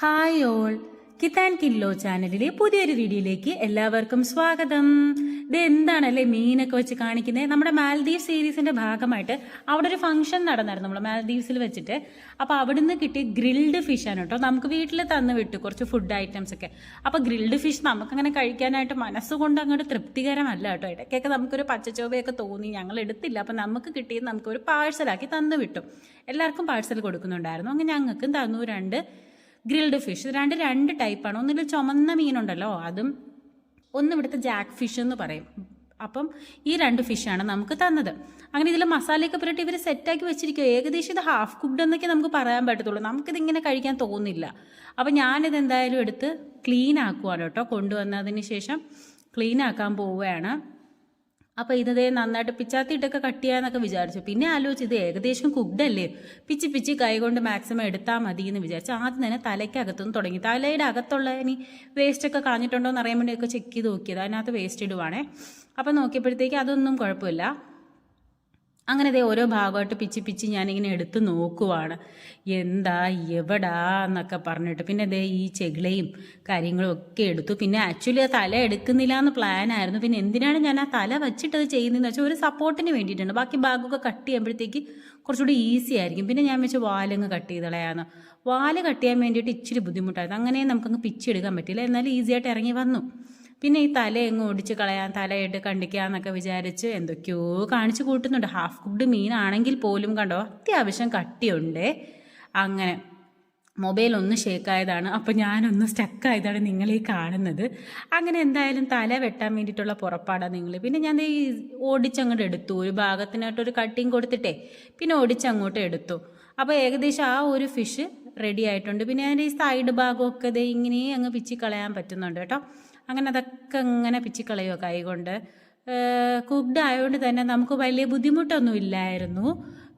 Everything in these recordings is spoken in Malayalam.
ഹായ് ഓൾ കിത്താൻ കില്ലോ ചാനലിലെ പുതിയൊരു വീഡിയോയിലേക്ക് എല്ലാവർക്കും സ്വാഗതം. ഇത് എന്താണല്ലേ മീനൊക്കെ വെച്ച് കാണിക്കുന്നത് നമ്മുടെ മാൽദീവ് സീരീസിന്റെ ഭാഗമായിട്ട് അവിടെ ഒരു ഫംഗ്ഷൻ നടന്നായിരുന്നു നമ്മൾ മാൽദീവ്സിൽ വെച്ചിട്ട്. അപ്പോൾ അവിടുന്ന് കിട്ടിയ ഗ്രിൽഡ് ഫിഷ് ആണ് കേട്ടോ. നമുക്ക് വീട്ടിൽ തന്നു വിട്ടു കുറച്ച് ഫുഡ് ഐറ്റംസ് ഒക്കെ. അപ്പോൾ ഗ്രിൽഡ് ഫിഷ് നമുക്കങ്ങനെ കഴിക്കാനായിട്ട് മനസ്സുകൊണ്ട് അങ്ങോട്ട് തൃപ്തികരമല്ല കേട്ടോ. ഇടയ്ക്കൊക്കെ നമുക്കൊരു പച്ചച്ചോവയൊക്കെ തോന്നി ഞങ്ങൾ എടുത്തില്ല. അപ്പോൾ നമുക്ക് കിട്ടിയത് നമുക്കൊരു പാഴ്സലാക്കി തന്നു വിട്ടു. എല്ലാവർക്കും പാഴ്സൽ കൊടുക്കുന്നുണ്ടായിരുന്നു. അങ്ങനെ ഞങ്ങൾക്കും തന്നു. രണ്ട് ഗ്രിൽഡ് ഫിഷ്. രണ്ട് രണ്ട് ടൈപ്പാണ് ഒന്നിൽ ചുമന്ന മീനുണ്ടല്ലോ അതും ഒന്ന് ഇവിടുത്തെ ജാക്ക് ഫിഷ് എന്ന് പറയും. അപ്പം ഈ രണ്ട് ഫിഷാണ് നമുക്ക് തന്നത്. അങ്ങനെ ഇതിൽ മസാലയൊക്കെ പുരട്ടി ഇവർ സെറ്റാക്കി വെച്ചിരിക്കുക ഏകദേശം ഇത് ഹാഫ് കുക്ഡ് എന്നൊക്കെ നമുക്ക് പറയാൻ പറ്റത്തുള്ളൂ. നമുക്കിതിങ്ങനെ കഴിക്കാൻ തോന്നില്ല. അപ്പം ഞാനിത് എന്തായാലും എടുത്ത് ക്ലീൻ ആക്കുവാണ് കേട്ടോ. കൊണ്ടുവന്നതിന് ശേഷം ക്ലീൻ ആക്കാൻ പോവുകയാണ്. അപ്പോൾ ഇതേ നന്നായിട്ട് പിച്ചാത്തിയിട്ടൊക്കെ കട്ട് ചെയ്യാന്നൊക്കെ വിചാരിച്ചു. പിന്നെ ആലോചിച്ചു ഇത് ഏകദേശം കുക്ഡ് അല്ലേ? പിച്ചി പിച്ചി കൈ കൊണ്ട് മാക്സിമം എടുത്താൽ മതി എന്ന് വിചാരിച്ചു ആദ്യം തന്നെ തലയ്ക്കകത്തുനിന്ന് തുടങ്ങി. തലയുടെ അകത്തുള്ള ഇനി വേസ്റ്റൊക്കെ കളഞ്ഞിട്ടുണ്ടോ എന്ന് അറിയാൻ വേണ്ടിയൊക്കെ ചെക്ക് ചെയ്ത് നോക്കിയത്. അതിനകത്ത് വേസ്റ്റ് ഇടുവാണേ. അപ്പോൾ നോക്കിയപ്പോഴത്തേക്ക് അതൊന്നും കുഴപ്പമില്ല. അങ്ങനെ ദേ ഓരോ ഭാഗമായിട്ട് പിച്ച് പിച്ച് ഞാനിങ്ങനെ എടുത്ത് നോക്കുവാണ്. എന്താ എവിടാ എന്നൊക്കെ പറഞ്ഞിട്ട്. പിന്നെ ദേ ഈ ചെകിളയും കാര്യങ്ങളും ഒക്കെ എടുത്തു. പിന്നെ ആക്ച്വലി ആ തല എടുക്കുന്നില്ല എന്ന് പ്ലാൻ ആയിരുന്നു. പിന്നെ എന്തിനാണ് ഞാൻ ആ തല വെച്ചിട്ടത് ചെയ്യുന്നതെന്ന് വെച്ചാൽ ഒരു സപ്പോർട്ടിന് വേണ്ടിയിട്ടാണ് ബാക്കി ഭാഗമൊക്കെ കട്ട് ചെയ്യുമ്പോഴത്തേക്ക് കുറച്ചുകൂടി ഈസി ആയിരിക്കും. പിന്നെ ഞാൻ വെച്ച് വാലങ്ങ് കട്ട് ചെയ്ത് കളയാന്ന് വാൽ കട്ട് ചെയ്യാൻ വേണ്ടിയിട്ട് ഇച്ചിരി ബുദ്ധിമുട്ടായിരുന്നു. അങ്ങനെ നമുക്കങ്ങ് പിച്ചെടുക്കാൻ പറ്റില്ല എന്നാലും ഈസിയായിട്ട് ഇറങ്ങി വന്നു. പിന്നെ ഈ തല എങ്ങ് ഓടിച്ച് കളയാൻ തലയിട്ട് കണ്ടിക്കാന്നൊക്കെ വിചാരിച്ച് എന്തൊക്കെയോ കാണിച്ചു കൂട്ടുന്നുണ്ട്. ഹാഫ് കുക്ക്ഡ് മീനാണെങ്കിൽ പോലും കണ്ടോ അത്യാവശ്യം കട്ടിയുണ്ട്. അങ്ങനെ മൊബൈൽ ഒന്ന് ഷേക്കായതാണ് അപ്പോൾ ഞാനൊന്ന് സ്റ്റക്കായതാണ് നിങ്ങൾ ഈ കാണുന്നത്. അങ്ങനെ എന്തായാലും തല വെട്ടാൻ വേണ്ടിയിട്ടുള്ള പുറപ്പാടാണ് നിങ്ങൾ പിന്നെ ഞാൻ ഈ ഓടിച്ചങ്ങോട്ട് എടുത്തു. ഒരു ഭാഗത്തിനായിട്ടൊരു കട്ടിങ് കൊടുത്തിട്ടേ പിന്നെ ഓടിച്ചങ്ങോട്ട് എടുത്തു. അപ്പോൾ ഏകദേശം ആ ഒരു ഫിഷ് റെഡി ആയിട്ടുണ്ട്. പിന്നെ അതിന്റെ ഈ സൈഡ് ഭാഗമൊക്കെ ദേ ഇങ്ങനെ അങ്ങ് പിച്ചി കളയാൻ പറ്റുന്നുണ്ട് കേട്ടോ. അങ്ങനെ അതൊക്കെ ഇങ്ങനെ പിച്ചി കളയുക കൈകൊണ്ട്. കുക്ക്ഡ് ആയതുകൊണ്ട് തന്നെ നമുക്ക് വലിയ ബുദ്ധിമുട്ടൊന്നും ഇല്ലായിരുന്നു.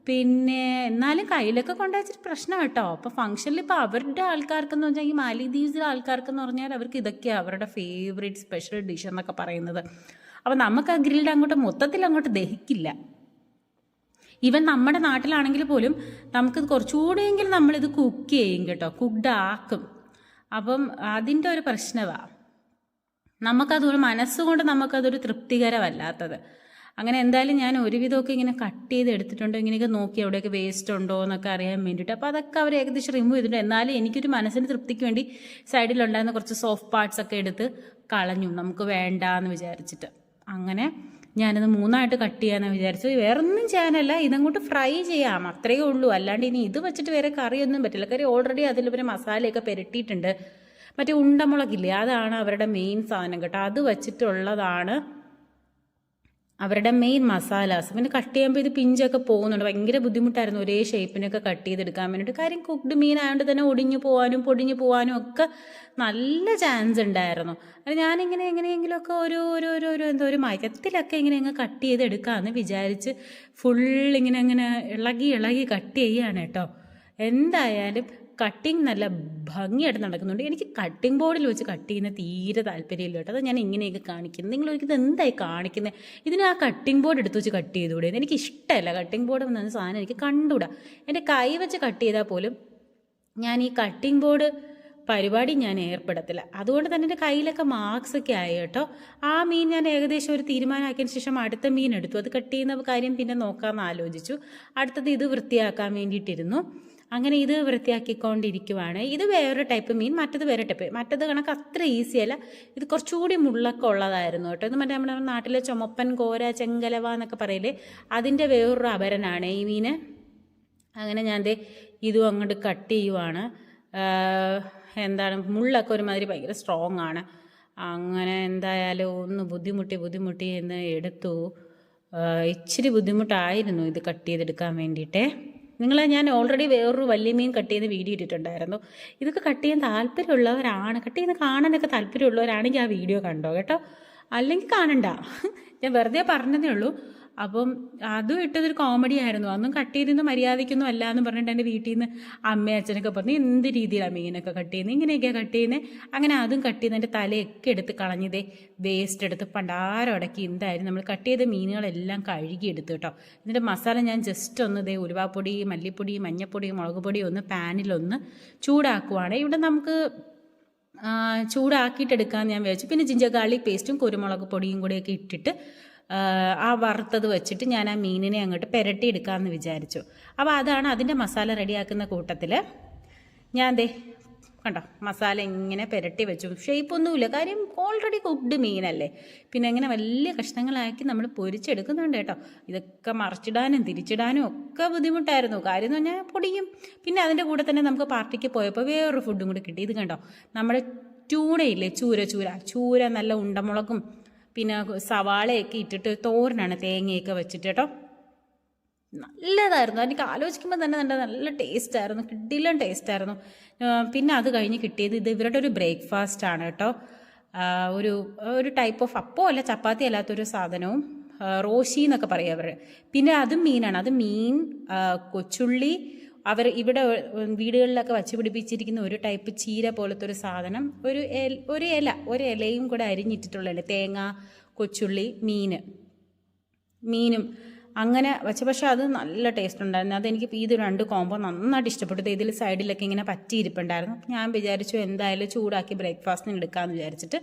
പിന്നെ എന്നാലും കയ്യിലൊക്കെ കൊണ്ടുവച്ചിട്ട് പ്രശ്നം കേട്ടോ. അപ്പോൾ ഫംഗ്ഷനിൽ ഇപ്പോൾ അവരുടെ ആൾക്കാർക്കെന്ന് വെച്ചാൽ ഈ മാലിദ്വീപ്സിലെ ആൾക്കാർക്കെന്ന് പറഞ്ഞാൽ അവർക്ക് ഇതൊക്കെയാണ് അവരുടെ ഫേവറേറ്റ് സ്പെഷ്യൽ ഡിഷ് എന്നൊക്കെ പറയുന്നത്. അപ്പോൾ നമുക്ക് ആ ഗ്രിൽഡ് അങ്ങോട്ട് മൊത്തത്തിൽ അങ്ങോട്ട് ദഹിക്കില്ല. ഈവൻ നമ്മുടെ നാട്ടിലാണെങ്കിൽ പോലും നമുക്ക് കുറച്ചുകൂടിയെങ്കിലും നമ്മളിത് കുക്ക് ചെയ്യും കേട്ടോ. കുക്ക്ഡ് ആക്കും. അപ്പം അതിന്റെ ഒരു പ്രശ്നമാണ് നമുക്കതൊരു മനസ്സുകൊണ്ട് നമുക്കതൊരു തൃപ്തികരമല്ലാത്തത്. അങ്ങനെ എന്തായാലും ഞാൻ ഒരുവിധമൊക്കെ ഇങ്ങനെ കട്ട് ചെയ്ത് എടുത്തിട്ടുണ്ടോ ഇങ്ങനെയൊക്കെ നോക്കി എവിടെയൊക്കെ വേസ്റ്റ് ഉണ്ടോ എന്നൊക്കെ അറിയാൻ വേണ്ടിയിട്ട്. അപ്പോൾ അതൊക്കെ അവർ ഏകദേശം റിമൂവ് ചെയ്തിട്ടുണ്ട്. എന്നാലും എനിക്കൊരു മനസ്സിന് തൃപ്തിക്ക് വേണ്ടി സൈഡിലുണ്ടായിരുന്ന കുറച്ച് സോഫ്റ്റ് പാർട്സ് ഒക്കെ എടുത്ത് കളഞ്ഞു. നമുക്ക് വേണ്ട എന്ന് വിചാരിച്ചിട്ട്. അങ്ങനെ ഞാനത് മൂന്നായിട്ട് കട്ട് ചെയ്യാനാണ് വിചാരിച്ചത്. വേറൊന്നും ചെയ്യാനല്ല ഇതങ്ങോട്ട് ഫ്രൈ ചെയ്യാം. അത്രയേ ഉള്ളൂ. അല്ലാണ്ട് ഇനി ഇത് വെച്ചിട്ട് വേറെ കറിയൊന്നും പറ്റില്ല. കറി ഓൾറെഡി അതിൽ പിന്നെ മസാലയൊക്കെ പുരട്ടിയിട്ടുണ്ട്. മറ്റേ ഉണ്ടമുളകില്ലേ അതാണ് അവരുടെ മെയിൻ സാധനം കേട്ടോ. അത് വെച്ചിട്ടുള്ളതാണ് അവരുടെ മെയിൻ മസാലാസ് പിന്നെ കട്ട് ചെയ്യുമ്പോൾ ഇത് പിഞ്ചൊക്കെ പോകുന്നുണ്ട്. ഭയങ്കര ബുദ്ധിമുട്ടായിരുന്നു ഒരേ ഷേപ്പിനൊക്കെ കട്ട് ചെയ്തെടുക്കാൻ വേണ്ടിയിട്ട്. കാര്യം കുക്ക്ഡ് മീൻ ആയതുകൊണ്ട് തന്നെ ഒടിഞ്ഞു പോകാനും പൊടിഞ്ഞു പോകാനും ഒക്കെ നല്ല ചാൻസ് ഉണ്ടായിരുന്നു. അത് ഞാനിങ്ങനെ എങ്ങനെയെങ്കിലുമൊക്കെ ഒരു ഒരു ഒരു ഒരു എന്തോ ഒരു മരത്തിലൊക്കെ ഇങ്ങനെ അങ്ങ് കട്ട് ചെയ്തെടുക്കാമെന്ന് വിചാരിച്ച് ഫുൾ ഇങ്ങനെ അങ്ങനെ ഇളകി ഇളകി കട്ട് ചെയ്യുകയാണ് കേട്ടോ. എന്തായാലും കട്ടിങ് നല്ല ഭംഗിയായിട്ട് നടക്കുന്നുണ്ട്. എനിക്ക് കട്ടിങ് ബോർഡിൽ വെച്ച് കട്ട് ചെയ്യുന്ന തീരെ താല്പര്യമില്ല കേട്ടോ. അത് ഞാൻ ഇങ്ങനെയൊക്കെ കാണിക്കുന്നത് നിങ്ങൾ ഒരിക്കലും എന്തായി കാണിക്കുന്നത് ഇതിന് ആ കട്ടിങ് ബോർഡ് എടുത്ത് വെച്ച് കട്ട് ചെയ്തുകൂടെ? എനിക്ക് ഇഷ്ടമല്ല. കട്ടിങ് ബോർഡ് എന്ന സാധനം എനിക്ക് കണ്ടുകൂടാ എന്റെ കൈ വെച്ച് കട്ട് ചെയ്താൽ പോലും ഞാൻ ഈ കട്ടിങ് ബോർഡ് പരിപാടി ഞാൻ ഏർപ്പെടത്തില്ല. അതുകൊണ്ട് തന്നെ എന്റെ കയ്യിലൊക്കെ മാർക്സ് ഒക്കെ ആയി കേട്ടോ. ആ മീൻ ഞാൻ ഏകദേശം ഒരു തീരുമാനമാക്കിയതിന് ശേഷം അടുത്ത മീൻ എടുത്തു. അത് കട്ട് ചെയ്യുന്ന കാര്യം പിന്നെ നോക്കാമെന്ന് ആലോചിച്ചു. അടുത്തത് ഇത് വൃത്തിയാക്കാൻ വേണ്ടിയിട്ടിരുന്നു. അങ്ങനെ ഇത് വൃത്തിയാക്കിക്കൊണ്ടിരിക്കുവാണ്. ഇത് വേറൊരു ടൈപ്പ് മീൻ മറ്റത് വേറെ ടൈപ്പ് മറ്റത് കണക്ക് അത്ര ഈസി അല്ല. ഇത് കുറച്ചുകൂടി മുള്ളൊക്കെ ഉള്ളതായിരുന്നു കേട്ടോ. ഇത് മറ്റേ നമ്മുടെ നാട്ടിലെ ചുമപ്പൻ കോര ചെങ്കലവ എന്നൊക്കെ പറയില്ലേ അതിന്റെ വേറൊരു അപരനാണ് ഈ മീന്. അങ്ങനെ ഞാൻ ദേ ഇതും അങ്ങോട്ട് കട്ട് ചെയ്യുവാണ്. എന്താണ് മുള്ളൊക്കെ ഒരുമാതിരി ഭയങ്കര സ്ട്രോങ് ആണ്. അങ്ങനെ എന്തായാലും ഒന്ന് ബുദ്ധിമുട്ടി ബുദ്ധിമുട്ടി എന്ന് എടുത്തു. ഇച്ചിരി ബുദ്ധിമുട്ടായിരുന്നു ഇത് കട്ട് ചെയ്തെടുക്കാൻ വേണ്ടിയിട്ടേ. നിങ്ങളെ ഞാൻ ഓൾറെഡി വേറൊരു വലിയ മീൻ കട്ട് ചെയ്യുന്ന വീഡിയോ ഇട്ടിട്ടുണ്ടായിരുന്നു. ഇതൊക്കെ കട്ട് ചെയ്യാൻ താല്പര്യമുള്ളവരാണ്. കട്ട് ചെയ്യുന്ന കാണാനൊക്കെ താല്പര്യമുള്ളവരാണെങ്കിൽ ആ വീഡിയോ കണ്ടോ കേട്ടോ? അല്ലെങ്കിൽ കാണണ്ട. ഞാൻ വെറുതെ പറഞ്ഞതേ ഉള്ളൂ. അപ്പം അതും ഇട്ടതൊരു കോമഡി ആയിരുന്നു. അന്നും കട്ട് ചെയ്തിരുന്ന മര്യാദയ്ക്കൊന്നും അല്ല എന്ന് പറഞ്ഞിട്ട് എന്റെ വീട്ടിൽ നിന്ന് അമ്മയും അച്ഛനൊക്കെ പറഞ്ഞു എന്ത് രീതിയിലാണ് മീനൊക്കെ കട്ട് ചെയ്യുന്നത് ഇങ്ങനെയൊക്കെയാണ് കട്ട് ചെയ്യുന്നത് അങ്ങനെ അതും കട്ട് ചെയ്ത് എന്റെ തലയൊക്കെ എടുത്ത് കളഞ്ഞതേ വേസ്റ്റ് എടുത്ത് പണ്ടാരം അടക്കി എന്തായാലും നമ്മൾ കട്ട് ചെയ്ത മീനുകളെല്ലാം കഴുകി എടുത്തു കേട്ടോ. എന്നിട്ട് മസാല ഞാൻ ജസ്റ്റ് ഒന്ന് ദേ ഉലുവാപ്പൊടി മല്ലിപ്പൊടി മഞ്ഞപ്പൊടി മുളക് പൊടി ഒന്ന് പാനിലൊന്ന് ചൂടാക്കുവാണ്. ഇവിടെ നമുക്ക് ചൂടാക്കിയിട്ടെടുക്കാമെന്ന് ഞാൻ വിചാരിച്ചു. പിന്നെ ജിഞ്ചർ ഗാർലിക് പേസ്റ്റും കുരുമുളക് പൊടിയും കൂടെയൊക്കെ ഇട്ടിട്ട് ആ, വറുത്തത് വെച്ചിട്ട് ഞാൻ ആ മീനിനെ അങ്ങോട്ട് പെരട്ടി എടുക്കാമെന്ന് വിചാരിച്ചു. അപ്പോൾ അതാണ് അതിന്റെ മസാല റെഡിയാക്കുന്ന കൂട്ടത്തിൽ ഞാൻ ദേ കണ്ടോ മസാല ഇങ്ങനെ പെരട്ടി വെച്ചു. ഷേപ്പൊന്നുമില്ല കാര്യം ഓൾറെഡി കുക്ക്ഡ് മീനല്ലേ. പിന്നെ ഇങ്ങനെ വലിയ കഷ്ണങ്ങളാക്കി നമ്മൾ പൊരിച്ചെടുക്കുന്നുണ്ട് കേട്ടോ. ഇതൊക്കെ മറിച്ചിടാനും തിരിച്ചിടാനും ഒക്കെ ബുദ്ധിമുട്ടായിരുന്നു. കാര്യം എന്ന് പറഞ്ഞാൽ പൊടിയും. പിന്നെ അതിന്റെ കൂടെ തന്നെ നമുക്ക് പാർട്ടിക്ക് പോയപ്പോൾ വേറൊരു ഫുഡും കൂടി കിട്ടി. ഇത് കണ്ടോ നമ്മുടെ ചൂടയില്ലേ? ചൂര ചൂര. ചൂര നല്ല ഉണ്ടമുളകും പിന്നെ സവാളയൊക്കെ ഇട്ടിട്ട് തോരനാണ് തേങ്ങയൊക്കെ വെച്ചിട്ട് കേട്ടോ. നല്ലതായിരുന്നു. എനിക്ക് ആലോചിക്കുമ്പോൾ തന്നെ നല്ല നല്ല ടേസ്റ്റ് ആയിരുന്നു. കിഡിലും ടേസ്റ്റ് ആയിരുന്നു. പിന്നെ അത് കഴിഞ്ഞ് കിട്ടിയത് ഇത് ഇവരുടെ ഒരു ബ്രേക്ക്ഫാസ്റ്റ് ആണ് കേട്ടോ. ഒരു ഒരു ടൈപ്പ് ഓഫ് അപ്പോ അല്ല ചപ്പാത്തി അല്ലാത്തൊരു സാധനവും റോഷി എന്നൊക്കെ പറയും അവർ പിന്നെ അതും മീനാണ്. അത് മീൻ കൊച്ചുള്ളി അവർ ഇവിടെ വീടുകളിലൊക്കെ വച്ച് പിടിപ്പിച്ചിരിക്കുന്ന ഒരു ടൈപ്പ് ചീര പോലത്തെ ഒരു സാധനം ഒരു ഒരു ഇല ഒരു ഇലയും കൂടെ അരിഞ്ഞിട്ടിട്ടുള്ള ഇല തേങ്ങ കൊച്ചുള്ളി മീൻ. മീനും. അങ്ങനെ വെച്ച പക്ഷെ അത് നല്ല ടേസ്റ്റ് ഉണ്ടായിരുന്നു. അതെനിക്ക് ഇത് രണ്ട് കോംബോ നന്നായിട്ട് ഇഷ്ടപ്പെട്ടു. ഇതിൽ സൈഡിലൊക്കെ ഇങ്ങനെ പറ്റിയിരിപ്പുണ്ടായിരുന്നു. ഞാൻ വിചാരിച്ചു എന്തായാലും ചൂടാക്കി ബ്രേക്ക്ഫാസ്റ്റിന് എടുക്കാമെന്ന് വിചാരിച്ചിട്ട്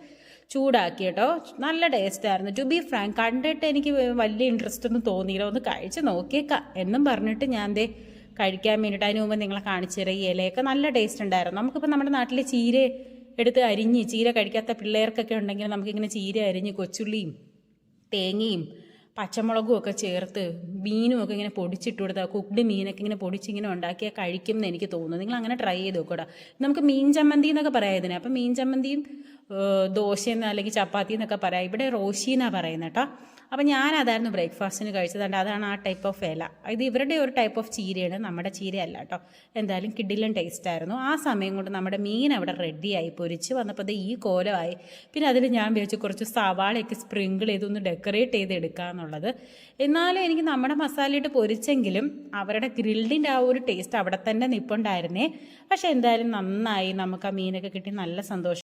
ചൂടാക്കി കേട്ടോ. നല്ല ടേസ്റ്റ് ആയിരുന്നു. ടു ബി ഫ്രാങ്ക് കണ്ടിട്ട് എനിക്ക് വലിയ ഇൻട്രസ്റ്റ് ഒന്നും തോന്നിയില്ല. ഒന്ന് കഴിച്ച് നോക്കിയേക്കാം എന്നും പറഞ്ഞിട്ട് ഞാൻ ദേ കഴിക്കാൻ വേണ്ടിയിട്ട് അതിന് മുമ്പ് നിങ്ങളെ കാണിച്ചു തരാം ഈ ഇലയൊക്കെ നല്ല ടേസ്റ്റ് ഉണ്ടായിരുന്നു. നമുക്കിപ്പോൾ നമ്മുടെ നാട്ടിലെ ചീര എടുത്ത് അരിഞ്ഞ് ചീര കഴിക്കാത്ത പിള്ളേർക്കൊക്കെ ഉണ്ടെങ്കിൽ നമുക്കിങ്ങനെ ചീര അരിഞ്ഞ് കൊച്ചുള്ളിയും തേങ്ങയും പച്ചമുളകും ഒക്കെ ചേർത്ത് മീനും ഒക്കെ ഇങ്ങനെ പൊടിച്ചിട്ട് കൊടുത്താൽ കുക്ക്ഡ് മീനൊക്കെ ഇങ്ങനെ പൊടിച്ചിങ്ങനെ ഉണ്ടാക്കിയാൽ കഴിക്കും എന്ന് എനിക്ക് തോന്നുന്നു. നിങ്ങൾ അങ്ങനെ ട്രൈ ചെയ്ത് നോക്കൂടാ നമുക്ക് മീൻ ചമ്മന്തി എന്നൊക്കെ പറയാം ഇതിന്. അപ്പം മീൻ ചമ്മന്തിയും ദോശയെന്ന് അല്ലെങ്കിൽ ചപ്പാത്തി എന്നൊക്കെ പറയാം. ഇവിടെ റോഷി എന്നാണ് പറയുന്നത് കേട്ടോ. അപ്പം ഞാനതായിരുന്നു ബ്രേക്ക്ഫാസ്റ്റിന് കഴിച്ചത്. കണ്ട്? അതാണ് ആ ടൈപ്പ് ഓഫ് ഇല. ഇത് ഇവരുടെ ഒരു ടൈപ്പ് ഓഫ് ചീരയാണ്. നമ്മുടെ ചീരയല്ല കേട്ടോ. എന്തായാലും കിഡിലും ടേസ്റ്റ് ആയിരുന്നു. ആ സമയം കൊണ്ട് നമ്മുടെ മീൻ അവിടെ റെഡിയായി പൊരിച്ച് വന്നപ്പോൾ ഈ കോലമായി. പിന്നെ അതിൽ ഞാൻ വിചാരിച്ചു കുറച്ച് സവാളയൊക്കെ സ്പ്രിങ്കിൾ ചെയ്തൊന്ന് ഡെക്കറേറ്റ് ചെയ്ത് എടുക്കാന്നുള്ളത് എന്നാലും എനിക്ക് നമ്മുടെ മസാലയിട്ട് പൊരിച്ചെങ്കിലും അവരുടെ ഗ്രിൽഡിന്റെ ആ ഒരു ടേസ്റ്റ് അവിടെ തന്നെ നിപ്പുണ്ടായിരുന്നേ. പക്ഷേ എന്തായാലും നന്നായി. നമുക്ക് ആ മീനൊക്കെ കിട്ടി. നല്ല സന്തോഷം.